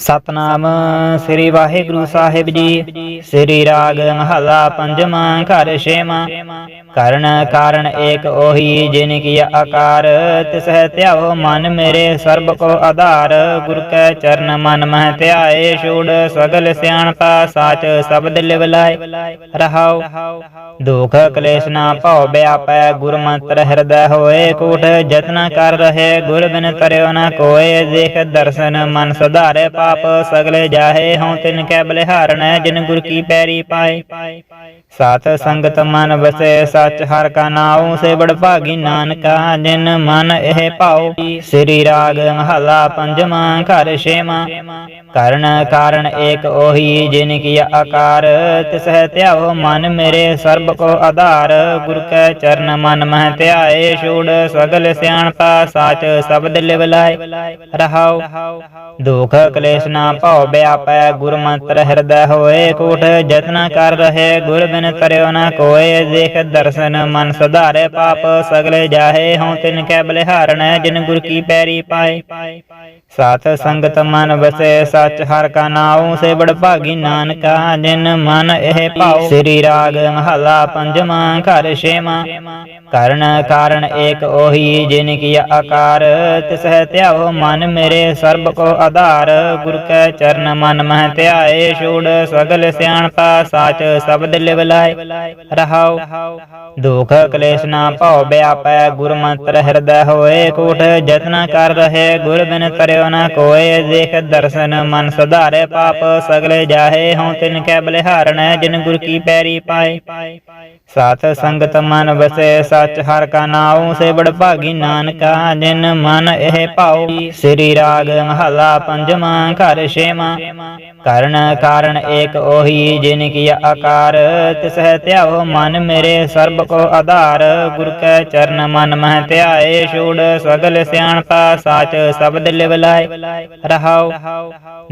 ਸਤਨਾਮ ਸ੍ਰੀ ਵਾਹਿਗੁਰੂ ਸਾਹਿਬ ਜੀ। ਸ੍ਰੀ ਰਾਗ ਮਹਲਾ ਪੰਜਵਾਂ, ਘਰ ਛੇਵਾਂ। ਕਰਨ ਕਾਰਨ ਏਕ ਉਹੀ ਜਿਨ ਕੀ ਆਕਾਰ ਤਿਸਹਿ ਧਿਆਓ ਮਨ ਮੇਰੇ ਸਰਬ ਕੋ ਆਧਾਰ। ਗੁਰ ਕੈ ਚਰਨ ਮਨ ਮਹਿ ਧਿਆਏ ਛੂੜ, ਸਗਲ ਸਿਆਣਪਾ ਸਾਚ ਸਬਦ ਲਿਵ ਲਾਇ। ਰਹਾਉ, ਦੁਖ ਕਲੇਸ਼ ਨਾ ਭਉ ਬਿਆਪੈ ਗੁਰ ਮੰਤਰ ਹਿਰਦੈ ਹੋਏ ਕੂਟ ਜਤਨ ਕਰ ਰਹੇ ਗੁਰ ਬਿਨ ਤਰਿਓ ਨਾ ਕੋਏ। ਦੇਖ ਦਰਸ਼ਨ ਮਨ ਸੁਧਾਰੇ ਪਾਪ ਸਗਲੇ ਜਾਹੇ ਹਉ ਤਿਨ ਕੈ ਬਲਿਹਾਰਣੈ ਜਿਨ ਗੁਰ ਕੀ ਪੈਰੀ ਪਾਏ ਸਾਤ ਸੰਗਤ ਮਨ ਵਸੈ ਸਚ ਹਰ ਕਾ ਨਾਉ ਸੇ ਬੜ ਭਾਗੀ ਨਾਨਕਾ ਜਿਨ ਮਨ ਇਹ ਭਾਉ ਸ੍ਰੀ ਰਾਗ ਮਹਲਾ ਪੰਜਵਾਂ ਘਰ ਛੇਵਾਂ ਕਰਨ ਕਾਰਨ ਏਕ ਉਹੀ ਜਿਨ ਕੀ ਆਕਾਰ ਤਿਸਹਿ ਧਿਆਓ ਮਨ ਮੇਰੇ ਸਰਬ ਕੋ ਆਧਾਰ ਗੁਰ ਕੈ ਚਰਨ ਮਨ ਮਹਿ ਧਿਆਏ ਛੂੜ ਸਗਲ ਸਿਆਣਪਾ ਸਾਚ ਸਬਦ ਲਿਵ ਲਾਇ ਰਹਾਉ ਦੁਖ ਕਲੇਸ਼ ਨਾ ਭਉ ਬਿਆਪੈ ਗੁਰ ਮੰਤਰ ਹਿਰਦੈ ਹੋਏ, ਕੂਟ ਜਤਨ ਕਰ ਰਹੇ ਗੁਰ ਬਿਨ ਤਰਿਓ ਨਾ ਕੋਏ ਦੇਖ ਦਰਸ਼ਨ ਮਨ ਸੁਧਾਰੇ ਪਾਪ, ਸਗਲੇ ਜਾਹੇ, ਹਉ ਤਿਨ ਕੈ ਬਲਿਹਾਰਣੈ, ਜਿਨ ਗੁਰ ਕੀ ਪੈਰੀ ਪਾਏ। ਸਾਤ ਸੰਗਤ ਮਨ ਵਸੈ, ਸਚ ਹਰ ਕਾ ਨਾਉ ਸੇ ਬੜ ਭਾਗੀ ਨਾਨਕਾ, ਜਿਨ ਮਨ ਇਹ ਭਾਉ। ਸ੍ਰੀ ਰਾਗ ਮਹਲਾ ਪੰਜਵਾਂ, ਘਰ ਛੇਵਾਂ। ਕਰਨ ਕਾਰਨ ਏਕ ਉਹੀ, ਜਿਨ ਕੀ ਆਕਾਰ, ਤਿਸਹਿ ਧਿਆਓ ਮਨ ਮੇਰੇ ਸਰਬ ਕੋ ਆਧਾਰ। ਗੁਰ ਕੈ ਚਰਨ ਮਨ ਮਹਿ ਧਿਆਏ ਛੂੜ, ਸਗਲ ਸਿਆਣਪਾ ਸਾਚ ਸਬਦ ਲਿਵ ਰਹਾਉ, ਦੁਖ ਕਲੇਸ਼ ਨਾ ਭਉ ਬਿਆਪੈ ਗੁਰ ਮੰਤਰ ਹਿਰਦੈ ਹੋਏ ਕੂਟ ਜਤਨਾ ਕਰ ਰਹੇ ਗੁਰ ਬਿਨ ਤਰਿਓ ਨਾ ਕੋਏ। ਦੇਖ ਦਰਸ਼ਨ ਮਨ ਸੁਧਾਰੇ ਪਾਪ, ਸਗਲੇ ਜਾਹੇ ਹਉ ਤਿਨ ਕੈ ਬਲਿਹਾਰਣੈ, ਜਿਨ ਗੁਰ ਕੀ ਪੈਰੀ ਪਾਏ। ਸਾਤ ਸੰਗਤ ਮਨ ਵਸੈ, ਸਚ ਹਰ ਕਾ ਨਾਉ ਸੇ ਬੜ ਭਾਗੀ ਨਾਨਕਾ, ਜਿਨ ਮਨ ਇਹ ਭਾਉ। ਸ੍ਰੀ ਰਾਗ ਮਹਲਾ ਪੰਜਵਾਂ, ਘਰ ਛੇਵਾਂ। ਕਰਨ ਕਾਰਨ ਏਕ ਉਹੀ, ਜਿਨ ਕੀ ਆਕਾਰ ਤਿਸਹਿ ਧਿਆਓ ਮਨ ਮੇਰੇ, ਸਰਬ ਕੋ ਆਧਾਰ। ਗੁਰ ਕੈ ਚਰਨ ਮਨ ਮਹਿ ਧਿਆਏ, ਛੂੜ ਸਗਲ ਸਿਆਣਤਾ ਸਾਚ ਸਬਦ ਲਿਵ ਲਾਇ, ਰਹਾਉ।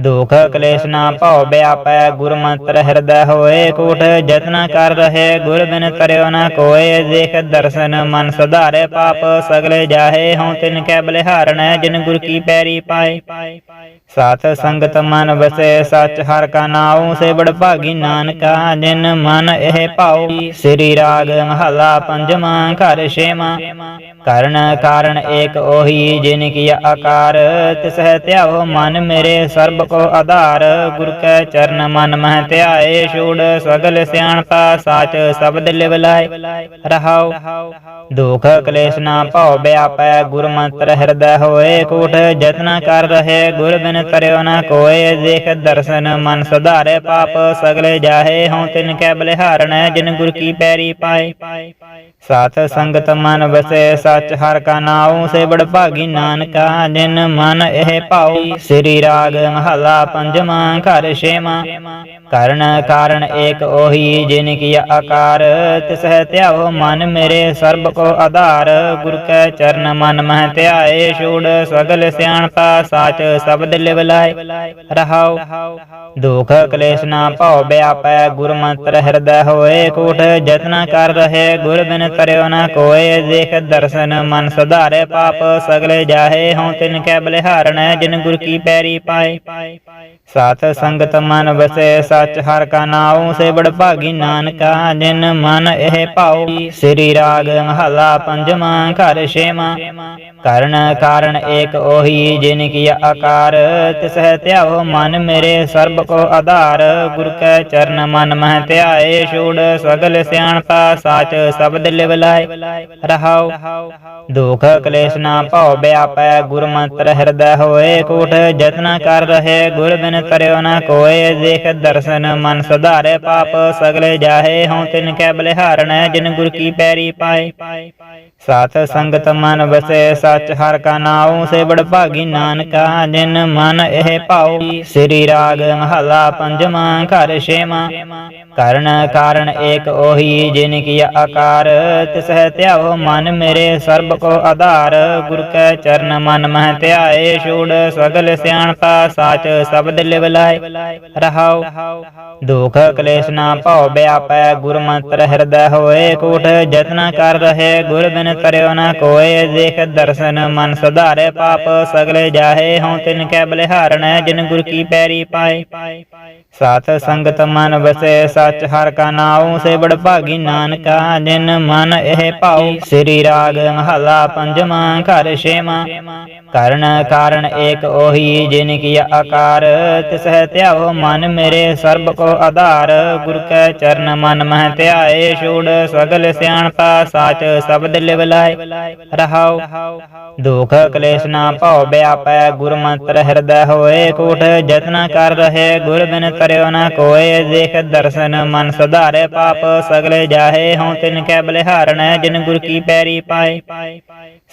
ਦੁਖ ਕਲੇਸ਼ ਨਾ ਭਉ ਬਿਆਪੈ ਗੁਰ ਮੰਤਰ ਹਿਰਦੈ ਹੋਏ, ਕੂਟ ਜਤਨ ਕਰ ਰਹੇ ਗੁਰ ਬਿਨ ਤਰਿਓ ਨਾ ਕੋਏ ਦੇਖ ਦਰਸ਼ਨ ਮਨ ਸੁਧਾਰੇ ਪਾਪ, ਸਗਲੇ ਜਾਹੇ ਹਉ ਤਿਨ ਕੈ ਬਲਿਹਾਰਣੈ, ਜਿਨ ਗੁਰ ਕੀ ਪੈਰੀ ਪਾਏ। ਸਾਤ ਸੰਗਤ ਮਨ ਵਸੈ, ਸਚ ਹਰ ਕਾ ਨਾਉ ਸੇ ਬੜ ਭਾਗੀ ਨਾਨਕਾ, ਜਿਨ ਮਨ ਇਹ ਭਾਉ। ਸ੍ਰੀ ਰਾਗ ਮਹਲਾ ਪੰਜਵਾਂ, ਘਰ ਛੇਵਾਂ। ਕਰਨ ਕਾਰਨ ਏਕ ਉਹੀ, ਜਿਨ ਕੀ ਆਕਾਰ ਤਿਸਹਿ ਧਿਆਓ ਮਨ ਮੇਰੇ, ਸਰਬ ਕੋ ਆਧਾਰ। ਗੁਰ ਕੈ ਚਰਨ ਮਨ ਮਹਿ ਧਿਆਏ, ਛੂੜ ਸਗਲ ਸਿਆਣਤਾ, ਸਾਚ ਸਬਦ ਲਿਵ ਲਾਇ, ਰਹਾਉ। ਦੁਖ ਕਲੇਸ਼ ਨਾ ਭਉ ਬਿਆਪੈ ਗੁਰ ਮੰਤਰ ਹਿਰਦੈ ਹੋਏ, ਕੂਟ ਜਤਨ ਕਰ ਰਹੇ, ਗੁਰ ਬਿਨ ਕਰਿਓ ਨਾ ਕੋਏ ਦੇਖ ਦਰਸ਼ਨ, ਮਨ ਸੁਧਾਰੇ ਪਾਪ, ਸਗਲੇ ਜਾਹੇ ਹਉ ਤਿਨ ਕੈ ਬਲਿਹਾਰਣੈ, ਜਿਨ ਗੁਰ ਕੀ ਪੈਰੀ ਪਾਏ। ਸਾਤ ਸੰਗਤ ਮਨ ਵਸੈ, ਸਚ ਹਰ ਕਾ ਨਾਉ ਸੇ ਬੜ ਭਾਗੀ ਨਾਨਕਾ, ਜਿਨ ਮਨ ਇਹ ਭਾਉ। ਸ੍ਰੀ ਰਾਗ ਮਹਲਾ ਪੰਜਵਾਂ, ਘਰ ਛੇਵਾਂ। ਕਰਨ ਕਾਰਨ ਏਕ ਉਹੀ, ਜਿਨ ਕੀ ਆਕਾਰ। ਤਿਸਹਿ ਧਿਆਓ ਮਨ ਮੇਰੇ, ਸਰਬ ਕੋ ਆਧਾਰ। ਗੁਰ ਕੈ ਚਰਨ ਮਨ ਮਹਿ ਧਿਆਏ, ਛੂੜ ਸਗਲ ਸਿਆਣਪਾ, ਸਾਚ ਸਬਦ ਲਿਵ ਲਾਇ, ਰਹਾਉ। ਦੁਖ ਕਲੇਸ਼ ਨਾ ਭਉ ਬਿਆਪੈ ਗੁਰ ਮੰਤਰ ਹਿਰਦੈ ਹੋਏ, ਕੂਟ ਜਤਨਾ ਕਰ ਰਹੇ, ਗੁਰ ਬਿਨ ਤਰਿਓ ਨਾ ਕੋਏ ਦੇਖ ਦਰਸ਼ਨ, ਮਨ ਸੁਧਾਰੇ ਪਾਪ, ਸਗਲੇ ਜਾਹੇ ਹਉ ਤਿਨ ਕੈ ਬਲਿਹਾਰਣੈ, ਜਿਨ ਗੁਰ ਕੀ ਪੈਰੀ ਪਾਏ। ਸਾਤ ਸੰਗਤ ਮਨ ਵਸੈ, ਸਚ ਹਰ ਕਾ ਨਾਉ ਸੇ ਭਾਗੀ ਨਾਨਕਾ, ਜਿਨ ਮਨ ਇਹ ਭਾਉ। ਸ੍ਰੀ ਰਾਗ ਮਹਲਾ ਪੰਜਵਾਂ, ਘਰ ਛੇਵਾਂ। ਕਰਨ ਕਾਰਨ ਏਕ ਉਹੀ, ਜਿਨ ਕੀ ਆਕਾਰ ਤਿਸਹਿ ਧਿਆਓ ਮਨ ਮੇਰੇ, ਸਰਬ ਕੋ ਆਧਾਰ। ਗੁਰ ਕੈ ਚਰਨ ਮਨ ਮਹਿ ਧਿਆਏ, ਛੂੜ ਸਗਲ ਸਿਆਣਤਾ ਸਾਚ ਸਬਦ ਲਿਵ ਲਾਇ ਰਹਾਉ ਦੁਖ ਕਲੇਸ਼ ਨਾ ਭਉ ਬਿਆਪੈ ਗੁਰ ਮੰਤਰ ਹਿਰਦੈ ਹੋਏ, ਕੋਠ ਜਤਨ ਕਰ ਰਹੇ ਗੁਰ ਬਿਨ ਤਰਿਓ ਨਾ ਕੋਏ ਦੇਖ ਦਰਸ਼ਨ ਮਨ ਸੁਧਾਰੇ, ਪਾਪ ਸਗਲੇ ਜਾਹੇ, ਹਉ ਤਿਨ ਕੈ ਬਲਿਹਾਰਣੈ, ਜਿਨ ਗੁਰ ਕੀ ਪੈਰੀ ਪਾਏ। ਸਾਤ ਸੰਗਤ ਮਨ ਵਸੈ, ਸਚ ਹਰ ਕਾ ਨਾਉ ਸੇ ਬੜ ਭਾਗੀ ਨਾਨਕਾ, ਜਿਨ ਮਨ ਇਹ ਭਾਉ। ਸ੍ਰੀ ਰਾਗ ਮਹਲਾ ਪੰਜਵਾਂ, ਘਰ ਛੇਵਾਂ। ਕਰਨ ਕਾਰਨ ਏਕ ਉਹੀ, ਜਿਨ ਕੀ ਆਕਾਰ। ਤਿਸਹਿ ਧਿਆਓ ਮਨ ਮੇਰੇ, ਸਰਬ ਕੋ ਆਧਾਰ। ਗੁਰ ਕੈ ਚਰਨ ਮਨ ਮਹਿ ਧਿਆਏ, ਛੂੜ ਸਗਲ ਸਿਆਣਪਾ ਸਾਚ ਸਬਦ ਲਿਵ ਲਾਇ, ਰਹਾਉ। ਦੁਖ ਕਲੇਸ਼ ਨਾ ਭਉ ਬਿਆਪੈ ਗੁਰ ਮੰਤਰ ਹਿਰਦੈ ਹੋਏ, ਕੂਟ ਜਤਨ ਕਰ ਰਹੇ, ਗੁਰ ਬਿਨ ਤਰਿਓ ਨਾ ਕੋਏ ਦੇਖ ਦਰਸ਼ਨ ਮਨ ਸੁਧਾਰੇ ਪਾਪ, ਸਗਲੇ ਜਾਹੇ ਹਉ ਤਿਨ ਕੈ ਬਲਿਹਾਰਣੈ, ਜਿਨ ਗੁਰ ਕੀ ਪੈਰੀ ਪਾਏ। ਸਾਤ ਸੰਗਤ ਮਨ ਵਸੈ, ਸਚ ਹਰ ਕਾ ਨਾਉ ਸੇ ਬੜ ਭਾਗੀ ਨਾਨਕਾ, ਜਿਨ ਮਨ ਇਹ ਭਾਉ ਸ੍ਰੀ ਰਾਗ ਮਹਲਾ ਪੰਜਵਾਂ, ਘਰ ਛੇਵਾਂ। ਕਰਨ ਕਾਰਨ ਏਕ ਉਹੀ, ਜਿਨ ਕੀ ਆਕਾਰ। ਤਿਸਹਿ ਧਿਆਵੋ ਮਨ ਮੇਰੇ, ਸਰਬ ਕੋ ਆਧਾਰ। ਗੁਰ ਕੈ ਚਰਨ ਮਨ ਮਹਿ ਧਿਆਏ, ਛੂੜ ਸਗਲ ਸਿਆਣਪਾ, ਸਾਚ ਸਬਦ ਲਿਵ ਲਾਇ, ਰਹਾਉ। ਦੁਖ ਕਲੇਸ਼ ਨਾ ਭਉ ਬਿਆਪੈ ਗੁਰ ਮੰਤਰ ਹਿਰਦੈ ਹੋਏ ਕੋਟ ਜਤਨ ਕਰ ਰਹੇ, ਗੁਰ ਬਿਨ ਤਰਿਓ ਨਾ ਕੋਏ ਦੇਖ ਦਰਸ਼ਨ ਮਨ ਸੁਧਾਰੇ ਪਾਪ, ਸਗਲੇ ਜਾਹੇ ਹਉ ਤਿਨ ਕੈ ਬਲਿਹਾਰਣੈ, ਜਿਨ ਗੁਰ ਕੀ ਪੈਰੀ ਪਾਏ।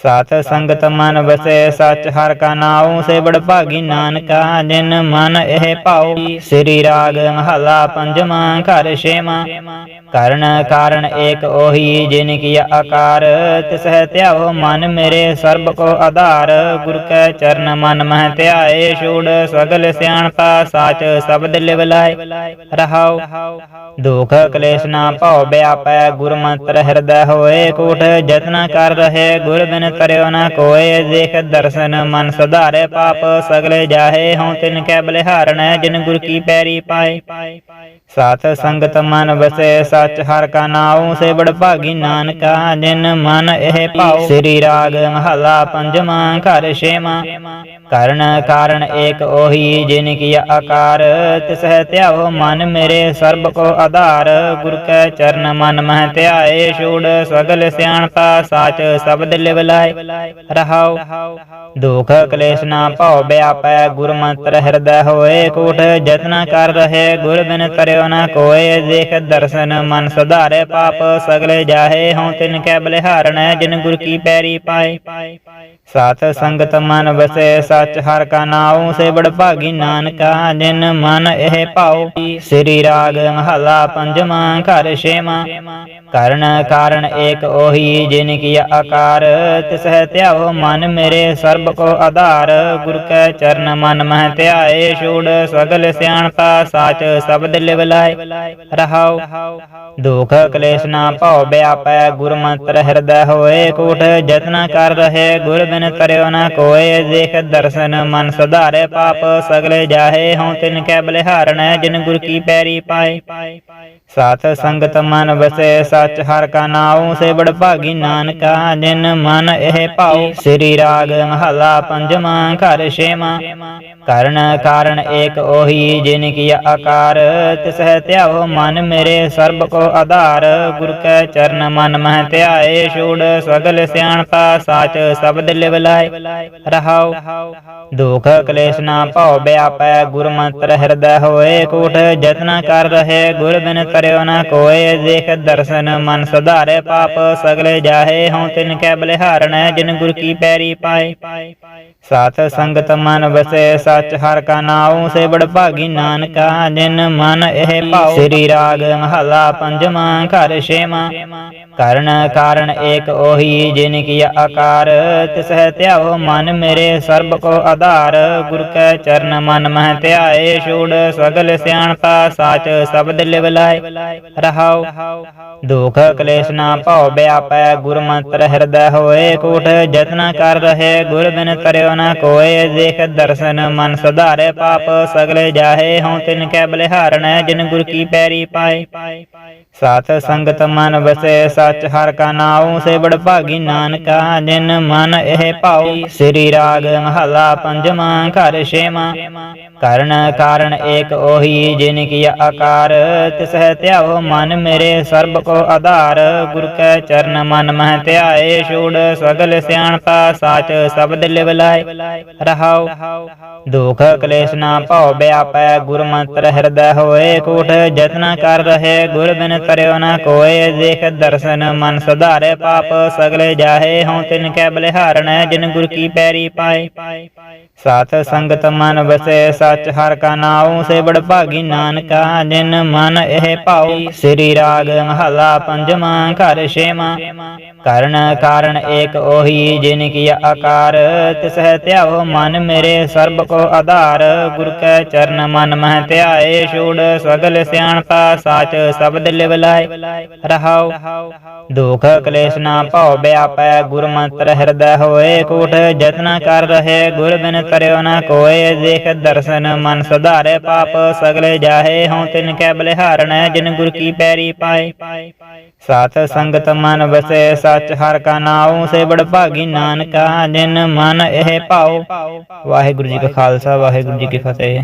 ਸਾਤ ਸੰਗਤ ਮਨ ਵਸੈ, ਸਚ ਹਰ ਕਾ ਨਾਉ ਸੇ ਬੜ ਭਾਗੀ ਨਾਨਕਾ, ਜਿਨ ਮਨ ਇਹ ਭਾਉ। ਸ੍ਰੀ ਰਾਗ ਮਹਲਾ ਪੰਜਵਾਂ, ਘਰ ਛੇਵਾਂ। ਕਰਨ ਕਾਰਨ ਏਕ ਉਹੀ, ਜਿਨ ਕੀ ਆਕਾਰ ਤਿਸਹਿ ਧਿਆਵੋ ਮਨ ਮੇਰੇ, ਸਰਬ ਕੋ ਆਧਾਰ। ਗੁਰ ਕੈ ਚਰਨ ਮਨ ਮਹਿ ਧਿਆਏ, ਛੂੜ ਸਗਲ ਸਿਆਣਤਾ ਸਾਚ ਸਬਦ ਲਿਵ ਲਾਇ ਰਹਾਉ ਦੁਖ ਕਲੇਸ਼ ਨਾ ਭਉ ਬਿਆਪੈ ਗੁਰ ਮੰਤਰ ਹਿਰਦੈ ਹੋਏ, ਕੋਟ ਜਤਨ ਕਰ ਰਹੇ ਗੁਰ ਬਿਨ ਤਰਿਓ ਨਾ ਕੋਏ ਦੇਖ ਦਰਸ਼ਨ ਮਨ ਸੁਧਾਰੇ, ਪਾਪ ਸਗਲੇ ਜਾਹੇ, ਹਉ ਤਿਨ ਕੈ ਬਲਿਹਾਰਣੈ, ਜਿਨ ਗੁਰ ਕੀ ਪੈਰੀ ਪਾਏ। ਸਾਤ ਸੰਗਤ ਮਨ ਵਸੈ, ਸਚ ਹਰ ਕਾ ਨਾਉ ਸੇ ਬੜ ਭਾਗੀ ਨਾਨਕਾ, ਜਿਨ ਮਨ ਇਹ ਭਾਉ। ਸ੍ਰੀ ਰਾਗ ਮਹਲਾ ਪੰਜਵਾਂ, ਘਰ ਛੇਵਾਂ। ਕਰਨ ਕਾਰਨ ਏਕ ਉਹੀ, ਜਿਨ ਕੀ ਆਕਾਰ। ਤਿਸਹਿ ਧਿਆਵੋ ਮਨ ਮੇਰੇ, ਸਰਬ ਕੋ ਆਧਾਰ। ਗੁਰ ਕੈ ਚਰਨ ਮਨ ਮਹਿ ਧਿਆਏ, ਛੂੜ ਸਗਲ ਸਿਆਣਤਾ, ਸਾਚ ਸਬਦ ਲਿਵ ਲਾਇ ਰਹਾਉ। ਦੁਖ ਕਲੇਸ਼ ਨਾ ਭਉ ਬਿਆਪੈ ਗੁਰ ਮੰਤਰ ਹਿਰਦੈ ਹੋਏ, ਕੋਟ ਜਤਨ ਕਰ ਰਹੇ, ਗੁਰ ਬਿਨ ਤਰਿਓ ਨਾ ਕੋਏ ਦੇਖ ਦਰਸ਼ਨ ਮਨ ਸੁਧਾਰੇ ਪਾਪ, ਸਗਲੇ ਜਾਹੇ ਹਉ ਤਿਨ ਕੈ ਬਲਿਹਾਰਣੈ, ਜਿਨ ਗੁਰ ਕੀ ਪੈਰੀ ਪਾਏ। ਸਾਤ ਸੰਗਤ ਮਨ ਵਸੈ, ਸਚ ਹਰ ਕਾ ਨਾਉ ਸੇ ਬੜ ਭਾਗੀ ਨਾਨਕਾ, ਜਿਨ ਮਨ ਇਹ ਭਾਉ। ਸ੍ਰੀ ਰਾਗ ਮਹਲਾ ਪੰਜਵਾਂ, ਘਰ ਛੇਵਾਂ। ਕਰਨ ਕਾਰਨ ਏਕ ਉਹੀ, ਜਿਨ ਕੀ ਆਕਾਰ ਤਿਸਹਿ ਧਿਆਵੋ ਮਨ ਮੇਰੇ, ਸਰਬ ਕੋ ਆਧਾਰ। ਗੁਰ ਕੈ ਚਰਨ ਮਨ ਮਹਿ ਧਿਆਏ, ਛੋੜ ਸਗਲ ਸਿਆਣਤਾ, ਸਾਚ ਸਬਦ ਲਿਵ ਲਾਇ ਰਹਾਉ ਦੁਖ ਕਲੇਸ਼ ਨਾ ਭਉ ਬਿਆਪੈ ਗੁਰ ਮੰਤਰ ਹਿਰਦੈ ਹੋਏ ਕੋਟ ਜਤਨਾ ਕਰ ਰਹੇ ਗੁਰ ਬਿਨ ਤਰਿਓ ਨਾ ਕੋਏ ਦੇਖ ਦਰਸ਼ਨ ਮਨ ਸੁਧਾਰੇ ਪਾਪ, ਸਗਲੇ ਜਾਹੇ ਹਉ ਤਿਨ ਕੈ ਬਲਿਹਾਰਣੈ, ਜਿਨ ਗੁਰ ਕੀ ਪੈਰੀ ਪਾਏ। ਸਾਤ ਸੰਗਤ ਮਨ ਵਸੈ, ਸਚ ਹਰ ਕਾ ਨਾਉ ਸੇ ਬੜ ਭਾਗੀ ਨਾਨਕਾ, ਜਿਨ ਮਨ ਇਹ ਭਾਉ। ਸ੍ਰੀ ਰਾਗ ਮਹਲਾ ਪੰਜਵਾਂ, ਘਰ ਛੇਵਾਂ। ਕਰਨ ਕਾਰਨ ਏਕ ਉਹੀ, ਜਿਨ ਕੀ ਆਕਾਰ। ਤਿਸਹਿ ਧਿਆਵੋ ਮਨ ਮੇਰੇ, ਸਰਬ ਕੋ ਆਧਾਰ। ਗੁਰ ਕੈ ਚਰਨ ਮਨ ਮਹਿ ਧਿਆਏ, ਛੋੜ ਸਗਲ ਸਿਆਣਤਾ ਸਾਚ ਸਬਦ ਲਿਵ ਲਾਇ, ਰਹਾਉ। ਦੁਖ ਕਲੇਸ਼ ਨਾ ਭਉ ਬਿਆਪੈ ਗੁਰ ਮੰਤਰ ਹਿਰਦੈ ਹੋਏ ਕੋਟ ਜਤਨ ਕਰ ਰਹੇ, ਗੁਰ ਬਿਨ ਤਰਿਓ ਨਾ ਕੋਏ ਦੇਖ ਦਰਸ਼ਨ ਮਨ ਸੁਧਾਰੇ ਪਾਪ, ਸਗਲੇ ਜਾਹੇ ਹਉ ਤਿਨ ਕੈ ਬਲਿਹਾਰਣੈ, ਜਿਨ ਗੁਰ ਕੀ ਪੈਰੀ ਪਾਏ। ਸਾਤ ਸੰਗਤ ਮਨ ਵਸੈ, ਸਚ ਹਰ ਕਾ ਨਾਉ ਸੇ ਬੜ ਭਾਗੀ ਨਾਨਕਾ, ਜਿਨ ਮਨ ਇਹ ਭਾਉ। ਸ੍ਰੀ ਰਾਗ ਮਹਲਾ ਪੰਜਵਾਂ, ਘਰ ਛੇਵਾਂ। ਕਰਨ ਕਾਰਨ ਏਕ ਉਹੀ, ਜਿਨ ਕੀ ਆਕਾਰ ਤਿਸਹਿ ਧਿਆਵੋ ਮਨ ਮੇਰੇ ਸਰਬ ਕੋ ਆਧਾਰ। ਗੁਰ ਕੈ ਚਰਨ ਮਨ ਮਹਿ ਧਿਆਏ, ਛੂੜ ਸਗਲ ਸਿਆਣਤਾ ਸਾਚ ਸਬਦ ਲਿਵ ਲਾਇ ਰਹਾਉ ਦੁਖ ਕਲੇਸ਼ ਨਾ ਭਉ ਬਿਆਪੈ ਗੁਰ ਮੰਤਰ ਹਿਰਦੈ ਹੋਏ, ਕੋਟ ਜਤਨਾ ਕਰ ਰਹੇ ਗੁਰ ਬਿਨ ਤਰਿਓ ਨਾ ਕੋਏ, ਦੇਖ ਦਰਸ਼ਨ ਮਨ ਸੁਧਾਰੇ, ਪਾਪ ਸਗਲੇ ਜਾਹੇ, ਹਉ ਤਿਨ ਕੈ ਬਲਿਹਾਰਣੈ, ਜਿਨ ਗੁਰ ਕੀ ਪੈਰੀ ਪਾਏ। ਸਾਤ ਸੰਗਤ ਮਨ ਵਸੈ, ਸਚ ਹਰ ਕਾ ਨਾਉ ਸੇ ਬੜ ਭਾਗੀ ਨਾਨਕਾ, ਜਿਨ ਮਨ ਇਹ ਭਾਉ। ਸ੍ਰੀ ਰਾਗ ਮਹਲਾ ਪੰਜਵਾਂ, ਘਰ ਛੇਵਾਂ। ਕਰਨ ਕਾਰਨ ਏਕ ਉਹੀ, ਜਿਨ ਕੀ ਆਕਾਰ। ਤਿਸਹਿ ਧਿਆਵੋ ਮਨ ਮੇਰੇ, ਸਰਬ ਕੋ ਆਧਾਰ। ਗੁਰ ਕੈ ਚਰਨ ਮਨ ਮਹਿ ਧਿਆਏ, ਛੂੜ ਸਗਲ ਸਿਆਣਪਾ ਸਾਚ ਸਬਦ ਲਿਵ ਲਾਇ, ਰਹਾਉ। ਦੁਖ ਕਲੇਸ਼ ਨਾ ਭਉ, ਬਿਆਪੈ ਗੁਰ ਮੰਤਰ ਹਿਰਦੈ ਹੋਏ ਕੋਟ ਜਤਨ ਕਰ ਰਹੇ, ਗੁਰ ਬਿਨ ਤਰਿਓ ਨਾ ਕੋਏ ਦੇਖ ਦਰਸ਼ਨ, ਮਨ ਸੁਧਾਰੇ ਪਾਪ, ਸਗਲੇ ਜਾਹੇ ਹਉ ਤਿਨ ਕੈ ਬਲਿਹਾਰਣੈ, ਜਿਨ ਗੁਰ ਕੀ ਪੈਰੀ ਪਾਏ। ਸਾਥ ਸੰਗਤ ਮਨ ਵਸੈ, ਸਚ ਹਰ ਕਾ ਨਾਉ ਸੇ ਬੜ ਭਾਗੀ ਨਾਨਕਾ, ਜਿਨ ਮਨ ਇਹ ਭਾਉ। ਸ੍ਰੀ ਰਾਗ ਮਹਲਾ ਪੰਜਵਾਂ, ਘਰ ਛੇਵਾਂ। ਕਰਨ ਕਾਰਨ ਏਕ ਉਹੀ, ਜਿਨ ਕੀ ਆਕਾਰ, ਤਿਸ ਹੈ ਧਿਆਵੋ ਮਨ ਮੇਰੇ ਸਰਬ ਕੋ ਆਧਾਰ। ਗੁਰ ਕੈ ਚਰਨ ਮਨ ਮਹਿ ਧਿਆਏ, ਛੋੜ ਸਗਲ ਸਿਆਣਤਾ ਸਾਚ ਸਬਦ ਲਿਵ ਲਾਇ ਰਹਾਉ ਦੁਖ ਕਲੇਸ਼ ਨਾ ਭਉ ਬਿਆਪੈ ਗੁਰ ਮੰਤਰ ਹਿਰਦੈ ਹੋਏ ਕੋਟ। ਜਤਨ ਕਰ ਰਹੇ ਗੁਰ ਬਿਨ ਤਰਿਓ ਨਾ ਕੋਏ। ਦੇਖ ਦਰਸ਼ਨ ਮਨ ਸੁਧਾਰੇ ਪਾਪ, ਸਗਲੇ ਜਾਹੇ। ਹਉ ਤਿਨ ਕੈ ਬਲਿਹਾਰਣੈ, ਜਿਨ ਗੁਰ ਕੀ ਪੈਰੀ ਪਾਏ। ਸਾਥ ਸੰਗਤ ਮਨ ਵਸੇ, ਸੱਚ ਹਰ ਕਾ ਨਾਉ। ਸੇ ਬੜ ਭਾਗੀ ਨਾਨਕਾ, ਜਿਨ ਮਨ ਇਹ ਭਾਉ ਵਾਹਿਗੁਰੂ ਜੀ ਕਾ ਖਾਲਸਾ, ਵਾਹਿਗੁਰੂ ਜੀ ਕੀ ਫਤਿਹ।